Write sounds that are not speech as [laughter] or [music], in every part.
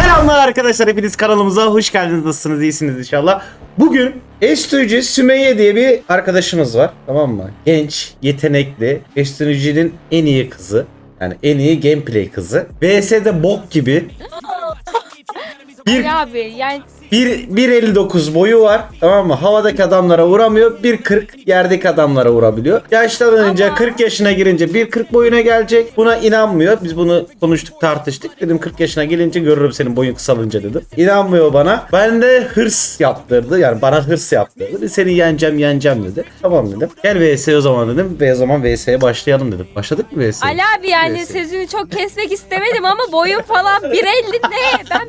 Selamlar arkadaşlar hepiniz kanalımıza hoş geldiniz nasılsınız iyisiniz inşallah. Bugün Estücü Sümeyye diye bir arkadaşımız var tamam mı? Genç, yetenekli, Estücü'nün en iyi kızı. Yani en iyi gameplay kızı. VS'de bok gibi. [laughs] Bir Ya abi yani 1.59 boyu var tamam mı? Havadaki adamlara vuramıyor. 1.40 yerdeki adamlara vurabiliyor. Yaşlanınca Ama- 40 yaşına girince 1.40 boyuna gelecek. Buna inanmıyor. Biz bunu konuştuk tartıştık. Dedim 40 yaşına gelince görürüm senin boyun kısalınca dedim. İnanmıyor bana. Ben de hırs yaptırdı. Yani bana hırs yaptırdı. Seni yeneceğim yeneceğim dedi. Tamam dedim. Gel VS o zaman dedim. Ve o zaman VS'ye başlayalım dedim. Başladık mı VS'ye? Ali abi yani VS. sözünü çok kesmek istemedim ama boyun falan 1.50 ne? Ben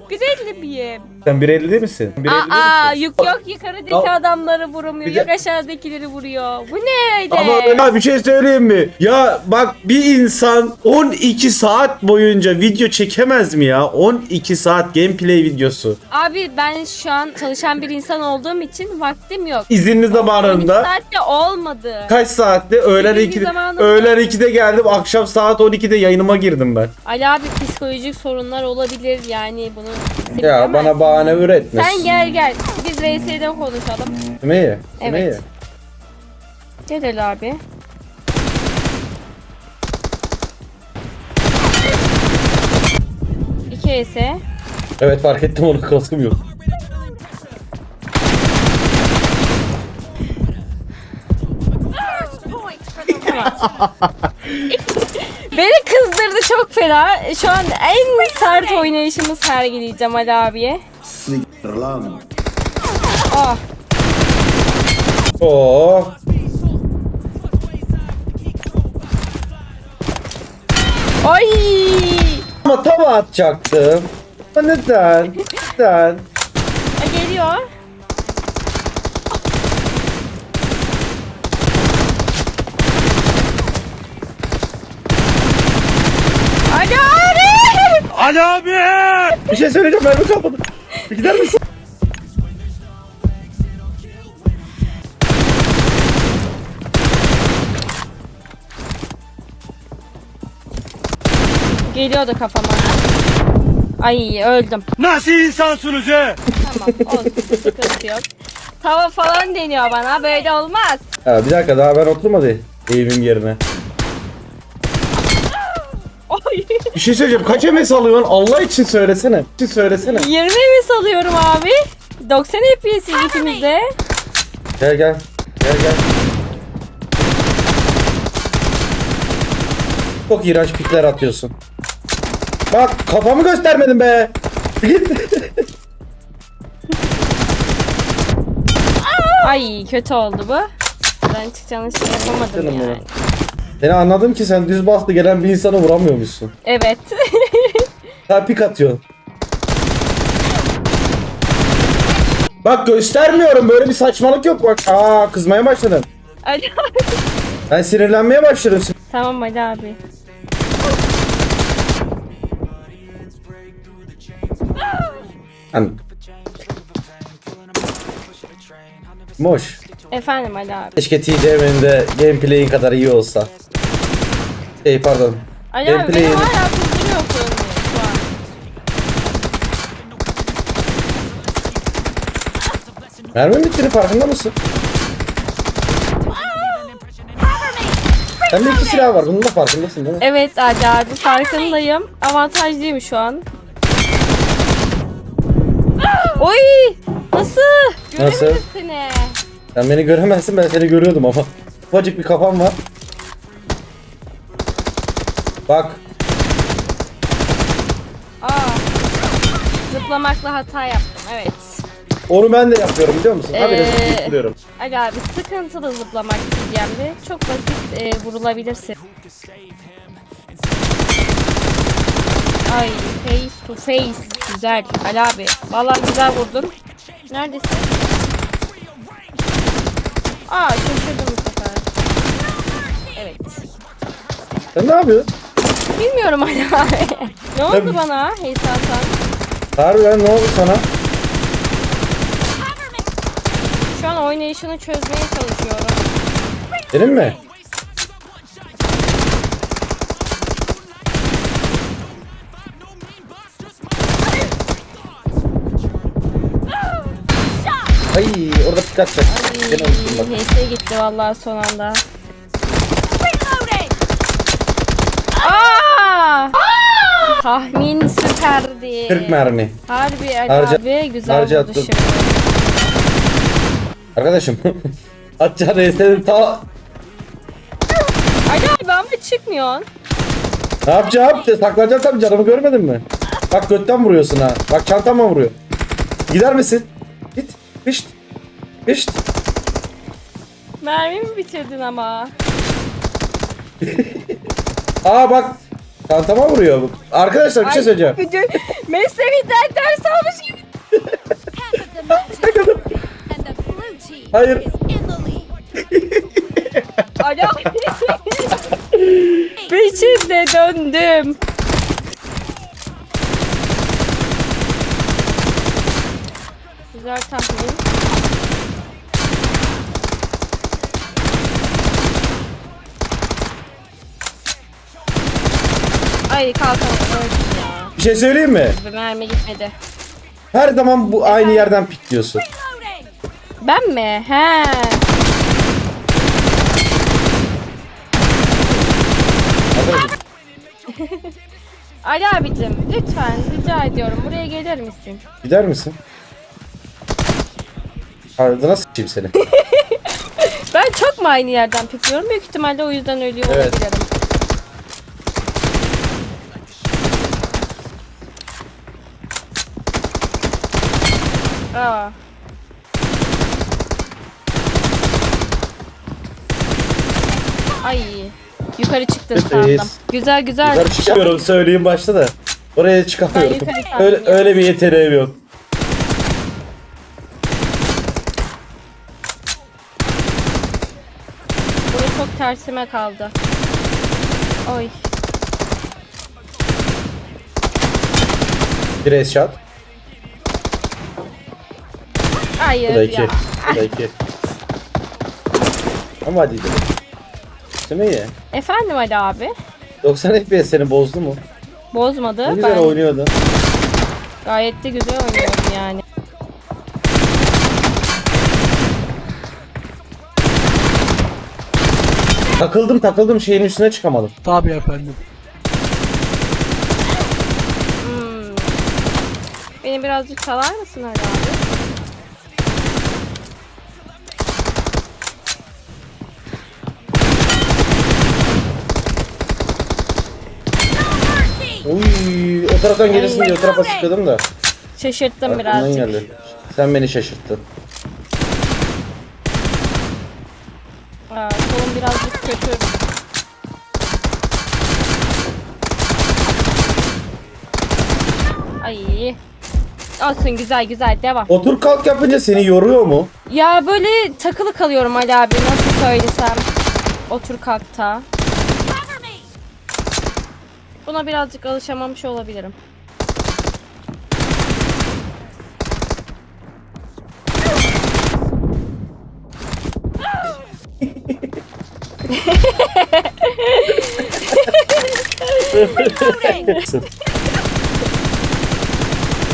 1.50 miyim? Sen 1.50 değil misin? 1.50 değil Aa misin? yük yok yukarıdaki Al. adamları vurmuyor. Bir de- Yok aşağıdakileri vuruyor. Bu ne öyle? Ama ya bir şey söyleyeyim mi? Ya bak bir insan 12 saat boyunca video çekemez mi ya? 12 saat gameplay videosu. Abi ben şu an çalışan bir insan olduğum için vaktim yok. İzinli 12 zamanında saatte olmadı. kaç saatte? Öğlen İzinli 2'de, zamanında- öğlen 2'de geldim. Akşam saat 12'de yayınıma girdim ben. Ali abi psikolojik sorunlar olabilir yani bunu Ya bana bahane üretme. Sen gel gel. Biz VS'den konuşalım. Sümeyye. Evet. Sümeyye. Gel Ali abi. İki ese. Evet fark ettim onu kaskım yok. [laughs] Beni kızdırdı çok fena. Şu an en sert oynayışımı sergileyeceğim Ali abiye. lan. Ah. Oo. Ay. Ama tava atacaktım. Ama neden? Neden? Geliyor. Ali abi. Ali abi! Bir şey söyleyeceğim mermi kalmadı. Bir gider misin? Geliyordu kafama. Ay öldüm. Nasıl insansınız he? Tamam olsun sıkıntı yok. Tava falan deniyor bana böyle olmaz. Ya bir dakika daha ben oturmadı eğimim yerine. Bir şey söyleyeceğim. Kaç MS alıyorsun? Allah için söylesene. için söylesene. 20 mi salıyorum abi? 90 FPS'iz ikimiz de. Gel gel. Gel gel. Çok iğrenç pikler atıyorsun. Bak kafamı göstermedin be. Git. Ay kötü oldu bu. Ben çıkacağını şey yapamadım Canım yani. benim. Seni anladım ki sen düz bastı gelen bir insana vuramıyormuşsun. Evet. [laughs] Ha pik atıyorsun. Bak göstermiyorum böyle bir saçmalık yok bak. Aa kızmaya başladın. Ali abi. [laughs] Ben sinirlenmeye başladım. Tamam Ali abi. [laughs] Hani... Moş. Efendim Ali abi. Keşke TCM'nin de gameplay'in kadar iyi olsa. Şey pardon. Ali abi beni Gameplay'in- hala kızdırıyorsun şu an. Mermi bittiğini farkında mısın? Bende iki silah var. Bunun da farkındasın değil mi? Evet Ali abi farkındayım. Avantajlıyım şu an. Oy! Nasıl? Nasıl? Göremiyoruz seni. Sen beni göremezsin ben seni görüyordum ama. Ufacık bir kafam var. Bak. Aa. Zıplamakla hata yaptım evet. Onu ben de yapıyorum biliyor musun? Habire Ee, zıplıyorum. Ali abi sıkıntılı zıplamak diyeceğim de çok basit e, vurulabilirsin. Ay face to face güzel Ali abi. Vallahi güzel vurdun. Neredesin? Aa şaşırdım bu sefer. Evet. Sen ne yapıyorsun? bilmiyorum hala. [laughs] ne oldu Tabii. bana Heysa Hasan? Harbiden ne oldu sana? Şu an oynayışını çözmeye çalışıyorum. Benim mi? Ay orada pikaç çek. Ay, Heysa gitti vallahi son anda. Tahmin süperdi. 40 mermi. Harbi Ali Harca- abi güzel harca vurdu attım. şimdi. Arkadaşım. [laughs] Atacağın reislerin ta... Ali abi ama çıkmıyorsun. Ne yapacağım? Saklanacağım tabii canımı görmedin mi? Bak götten vuruyorsun ha. Bak çantama vuruyor. Gider misin? Git. Pişt. Pişt. Mermi mi bitirdin ama? [laughs] Aa bak. Çantama vuruyor. Arkadaşlar bir şey söyleyeceğim. [laughs] Mesleğinden ders almış gibi. [laughs] Hayır. Ali abi. Peşinde döndüm. Güzel tahmin. Ay ya. Bir şey söyleyeyim mi? Mermi gitmedi. Her zaman bu aynı yerden pikliyorsun. Ben mi? He. [laughs] Ali abicim lütfen rica ediyorum buraya gelir misin? Gider misin? Ardına sıçayım seni. [laughs] Ben çok mu aynı yerden pikliyorum? Büyük ihtimalle o yüzden ölüyor Evet. olabilirim. Aa. Ay. Yukarı çıktın sandım. Güzel güzel. Yukarı çıkamıyorum söyleyeyim başta da. Oraya çıkamıyorum. Ben Öyle, öyle bir yeteneğim yok. Burası çok tersime kaldı. Oy. Bir ace Hayır Bu da iki. ya. Bu da iki. Ama hadi gidelim. Sümeyye. Efendim Ali abi. 90 FPS seni bozdu mu? Bozmadı. Ne güzel ben oynuyordun. gayet de güzel oynuyorum yani. Takıldım takıldım şeyin üstüne çıkamadım. Tabii efendim. Hmm. Beni birazcık salar mısın Ali abi? Uy, o taraftan gelirsin diye o tarafa da. Şaşırttım birazcık. geldi. Sen beni şaşırttın. Aa, solum birazcık kötü. Ay. Olsun güzel güzel devam. Otur kalk yapınca seni yoruyor mu? Ya böyle takılı kalıyorum Ali abi nasıl söylesem. Otur kalkta. Buna birazcık alışamamış olabilirim.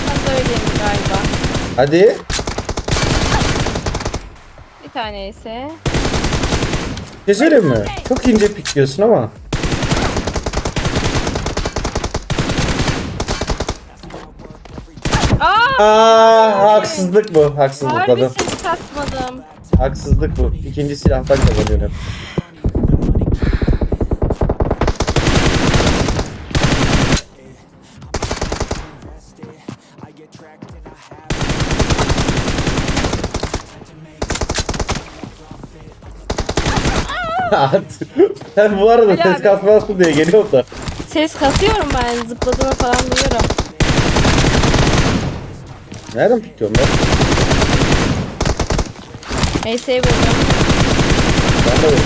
Ben öyleyim galiba. Hadi. Bir tane ise. Şey söyleyeyim mi? Çok ince pikliyorsun ama. Aa! Haksızlık bu. Haksızlık Harbi adam. ses kasmadım. Haksızlık bu. İkinci silahtan kazanıyorum. Sen bu arada Ali ses abi. kasmazsın diye geliyor da. Ses kasıyorum ben zıpladığını falan duyuyorum. Nereden pikliyorum ben? Neyse vurdum. Ben de vurdum.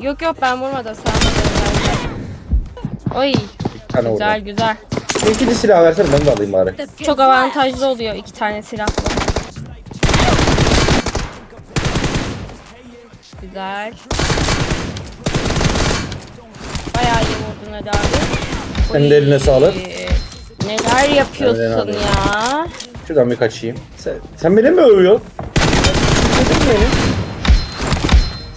Yok yok ben vurmadım sen vurdun zaten. Oy Bir tane güzel vurdum. güzel. İkinci silah versene ben de alayım bari. Çok avantajlı oluyor iki tane silahla. Güzel. Bayağı iyi vurdun hadi abi. Senin de eline sağlık. Oy, Neler yapıyorsun Aynen abi. ya? Şuradan bir kaçayım. Sen, sen beni mi övüyorsun? Sen beni.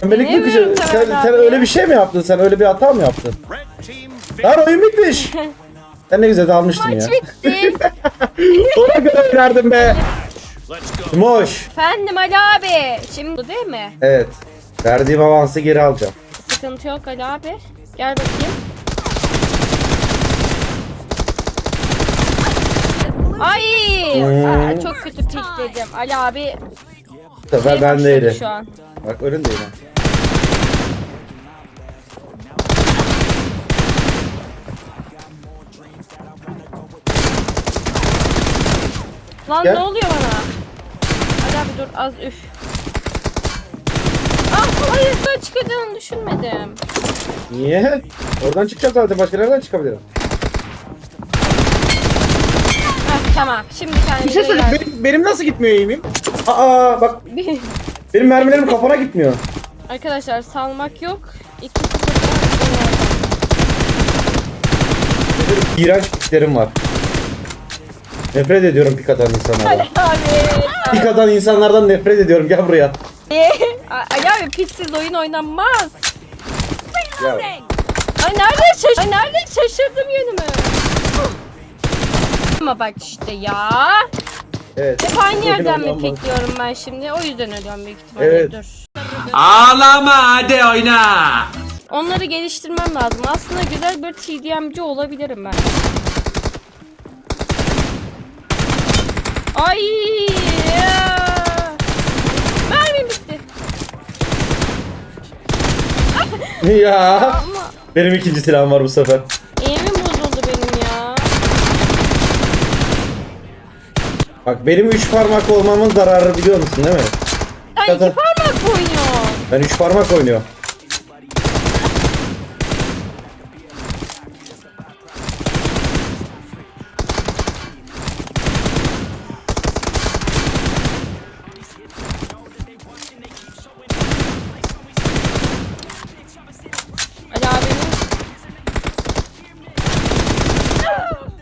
Sen beni mi övüyorum sen, sen öyle bir şey mi yaptın? Sen öyle bir hata mı yaptın? Lan oyun bitmiş. [laughs] Sen ne güzel dalmıştın ya. Maç bitti. [laughs] Ona göre verdim be. Moş. Efendim Ali abi. Şimdi değil mi? Evet. Verdiğim avansı geri alacağım. Sıkıntı yok Ali abi. Gel bakayım. Ay! Aa, çok kötü pikledim. Ali abi Bu sefer şey bendeydi. başladı şu an. Bak önündeyim. ha. Lan Gel. ne oluyor bana? Ali abi dur az üf. Ah hayır ben çıkacağını düşünmedim. Niye? Oradan çıkacağım zaten. Başka nereden çıkabilirim? Tamam şimdi kendine Bir şey söyle. gel. Benim, benim nasıl gitmiyor eğimim? Aa bak [laughs] benim mermilerim kafana gitmiyor. Arkadaşlar salmak yok. 2 0 Benim iğrenç piklerim var. Nefret ediyorum pik atan insanlardan. Abi. Pik atan insanlardan nefret ediyorum. Gel buraya. Ali abi piksiz oyun oynanmaz. Ya. Ay nerede şaş Ay nerede şaşırdım yönümü. Ama bak işte ya. Evet. Hep aynı yerden mi pikliyorum ben şimdi? O yüzden ölüyorum büyük ihtimalle. Evet. Dur. Ağlama hadi oyna. Onları geliştirmem lazım. Aslında güzel bir TDM'ci olabilirim ben. Ay! Mermim bitti. ya. Ama Benim ikinci silahım var bu sefer. eğimim bozuldu benim ya. Bak benim üç parmak olmamın zararı biliyor musun değil mi? Sen Zaten- iki parmak oynuyorsun. Ben üç parmak oynuyorum.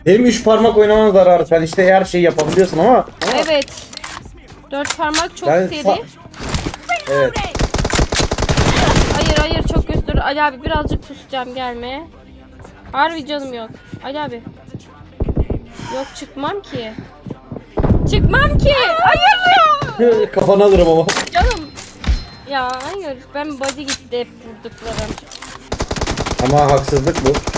Benim üç parmak oynamanın zararı. Sen işte her şeyi yapabiliyorsun ama. Evet. Dört parmak çok Ben seri. sa- Evet. Hayır hayır çok göster. Ali abi birazcık pusacağım gelmeye. Harbi canım yok. Ali abi. Yok çıkmam ki. Çıkmam ki. Hayır ya. [laughs] Kafanı alırım ama. Canım. Ya hayır ben body gitti hep vurduklarım. Ama haksızlık bu.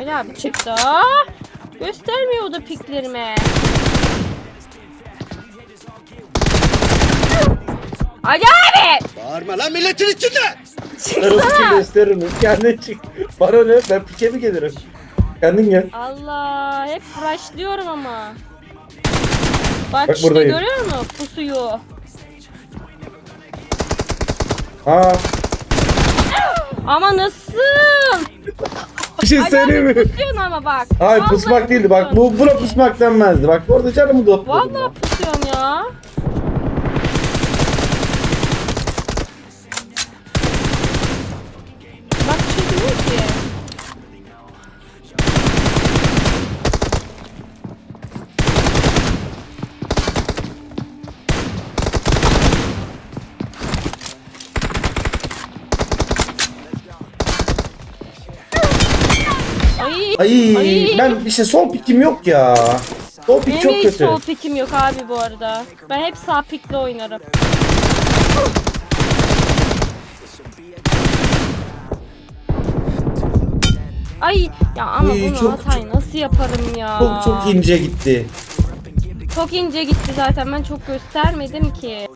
Ali abi çıktı. Göstermiyor o da piklerime. Ali abi! Bağırma lan milletin içinde. Pike gösteririm. Kendin çık. Bana ne? Ben pike mi gelirim? Kendin gel. Allah hep rushlıyorum ama. Bak, Bak işte buradayım. görüyor musun pusuyu? Aa. Ama nasıl? Bir şey söyleyeyim mi? pusuyorsun ama bak. Vallahi pusmak değildi. Bak bu buna pusmak denmezdi. Bak orada canımı topladım. Vallahi pusuyorsun ya. Bak çözülüyor ki. Ay, Ay, ben işte sol pikim yok ya. Sol pik Benim çok hiç kötü. sol pikim yok abi bu arada. Ben hep sağ pikle oynarım. Ay ya ama Ay, bunu çok- hatayı nasıl yaparım ya? Çok çok ince gitti. Çok ince gitti zaten ben çok göstermedim ki.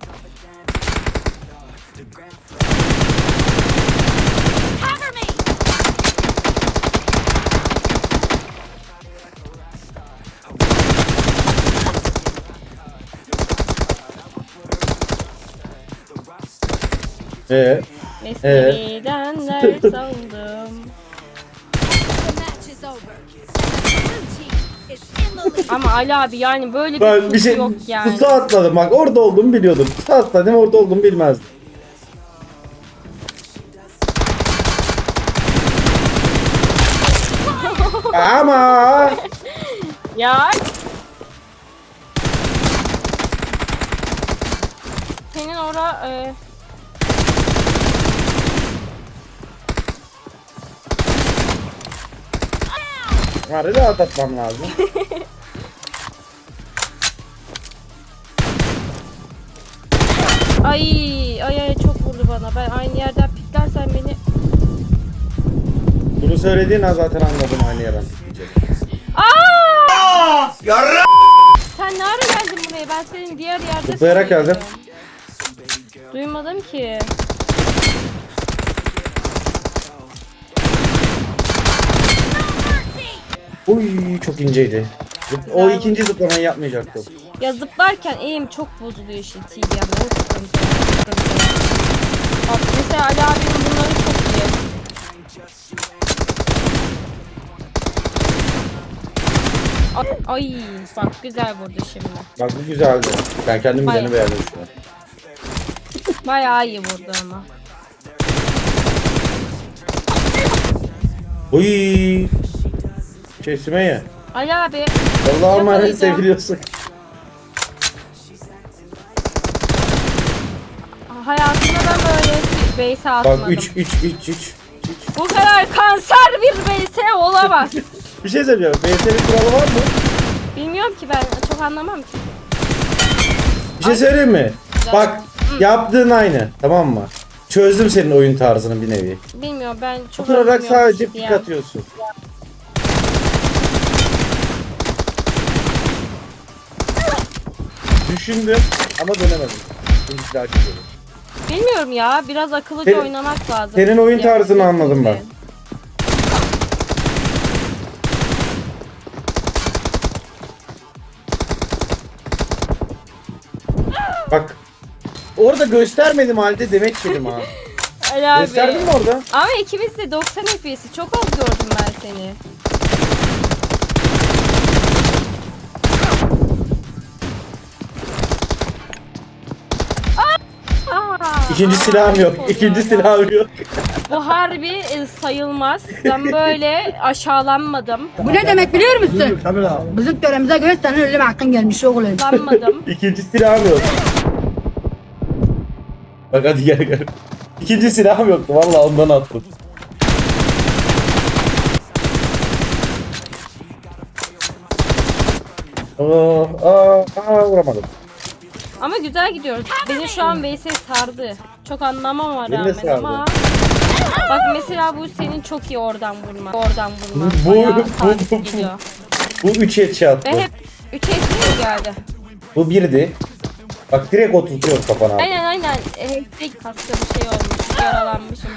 Ee, Mesleğinden ders aldım. The match is [laughs] over. Blue team is in the lead. Ama Ali abi yani böyle bir ben bir şey yok yani. pusu atmadım bak orada olduğumu biliyordum. Pusu atmadım orada olduğumu bilmezdim. ama [laughs] Ya. Senin ora e, Harbi rahat atmam lazım. [laughs] ay ay ay çok vurdu bana. Ben aynı yerden piklersen beni Bunu söylediğin an zaten anladım aynı yerden gidecek. Aa! Sen ne ara geldin buraya? Ben senin diğer yerde Zıplayarak geldim. Duymadım ki. Uy çok inceydi. O ikinci zıplamayı yapmayacaktım. Ya zıplarken eğim çok bozuluyor işte. Bak mesela Ali abinin bunları çok iyi. Ay, ay bak güzel vurdu şimdi. Bak bu güzeldi. Ben kendim Hayır. bileni beğendim şu an. Bayağı iyi vurdu ama. Uy. Şey Sümeyye. Ali abi Allah'a emanet Yakalayacağım. seviliyorsun. hayatımda ben böyle base Bak atmadım. 3 3 3 3. Bu kadar kanser bir base olamaz. [laughs] Bir şey söyleyeceğim. BS'nin kuralı var mı? Bilmiyorum ki ben çok anlamam ki. Bir şey söyleyeyim mi? Bak yaptığın aynı. Tamam mı? Çözdüm senin oyun tarzını bir nevi. Bilmiyorum ben çok Oturarak anlamıyorum sadece ya. pik atıyorsun. Düşündüm ama dönemedim. Şimdi çekiyorum. Bilmiyorum ya biraz akıllıca Senin- oynamak lazım. senin oyun tarzını anladım ben. Bak. Orada göstermedim halde demek dedim ha. [laughs] Ali abi. Gösterdin mi orada? Ama ikimiz de 90 FPS'i çok az gördüm ben seni. İkinci silahım yok. İkinci silahım yok. Bu harbi e, sayılmaz. Ben böyle aşağılanmadım. Bu ne demek biliyor musun? Bizim töremize göre senin ölüm hakkın gelmiş oğlum. Lanmadım. İkinci silahım yok. Bak hadi gel gel. İkinci silahım yoktu. Vallahi ondan attım. Aa, aa, aa, vuramadım. Ama güzel gidiyoruz. Beni şu an VS sardı. Çok anlamama Beni de rağmen sardı. ama. Bak mesela bu senin çok iyi oradan vurma. Oradan vurma. Bu- Bayağı bu- sabit bu- gidiyor. Bu 3 headshot. Ve hep 3 mi geldi? Bu birdi. Bak direkt oturtuyor kafana. Aynen aynen. Hektik hasta bir şey olmuş. Yaralanmışım.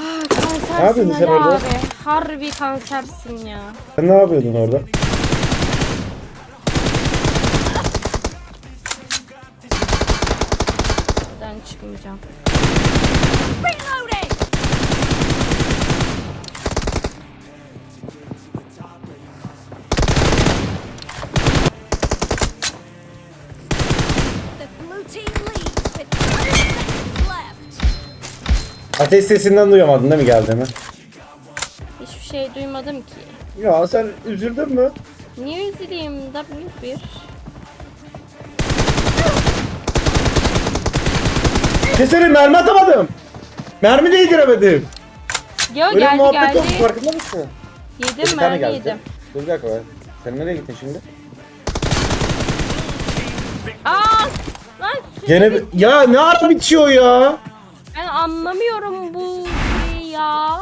Ah, Ne kansersin yapıyordun sen Ali orada? abi. Harbi kansersin ya. Sen ne yapıyordun orada? Left. Ateş sesinden duyamadın değil mi geldiğimi? Hiçbir şey duymadım ki. Ya sen üzüldün mü? Niye üzüleyim? W1. Keserim mermi atamadım. Mermi değdiremedim. Yo Öyle geldi muhabbet geldi. oldu farkında mısın? Yedim Bir tane ben geldi. yedim. Dur bir dakika be. Sen nereye gittin şimdi? Aa! Lan Gene bir- ya ne ara bitiyor ya? ben anlamıyorum bu şeyi ya.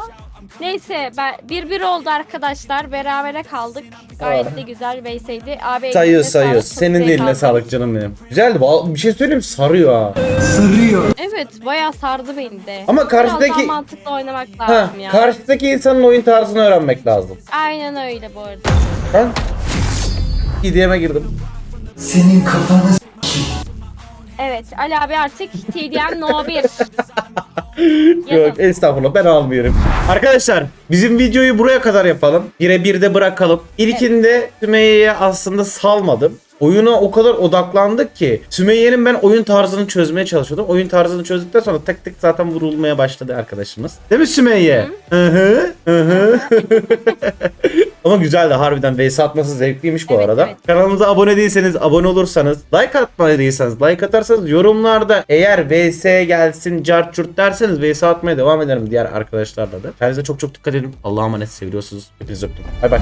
Neyse ben bir bir oldu arkadaşlar. Berabere kaldık. Gayet de güzel Veyseydi. Abi Sayıyor sayıyor. Senin de eline sağlık canım benim. Güzeldi. Bir şey söyleyeyim mi? sarıyor ha. Evet bayağı sardı beni de. Ama Biraz daha karşıdaki- mantıklı oynamak Ha, lazım ya. karşıdaki insanın oyun tarzını öğrenmek lazım. Aynen öyle bu arada. Ben İDM'e girdim. Evet Ali abi artık TDM No 1. [laughs] Yok estağfurullah ben almıyorum. Arkadaşlar bizim videoyu buraya kadar yapalım. Bire bir de bırakalım. İlkinde Sümeyye'ye aslında salmadım. Oyuna o kadar odaklandık ki Sümeyye'nin ben oyun tarzını çözmeye çalışıyordum. Oyun tarzını çözdükten sonra tek tek zaten vurulmaya başladı arkadaşımız. Değil mi Sümeyye? Hı hı. Hı hı. [laughs] Ama güzeldi harbiden VS atması zevkliymiş bu Evet, arada. evet. Kanalımıza abone değilseniz abone olursanız like atmadıysanız like atarsanız yorumlarda eğer VS gelsin cart çurt derseniz VS atmaya devam ederim diğer arkadaşlarla da. Kendinize çok çok dikkat edin. Allah'a emanet seviyorsunuz. Hepinizi öptüm. Bay bay.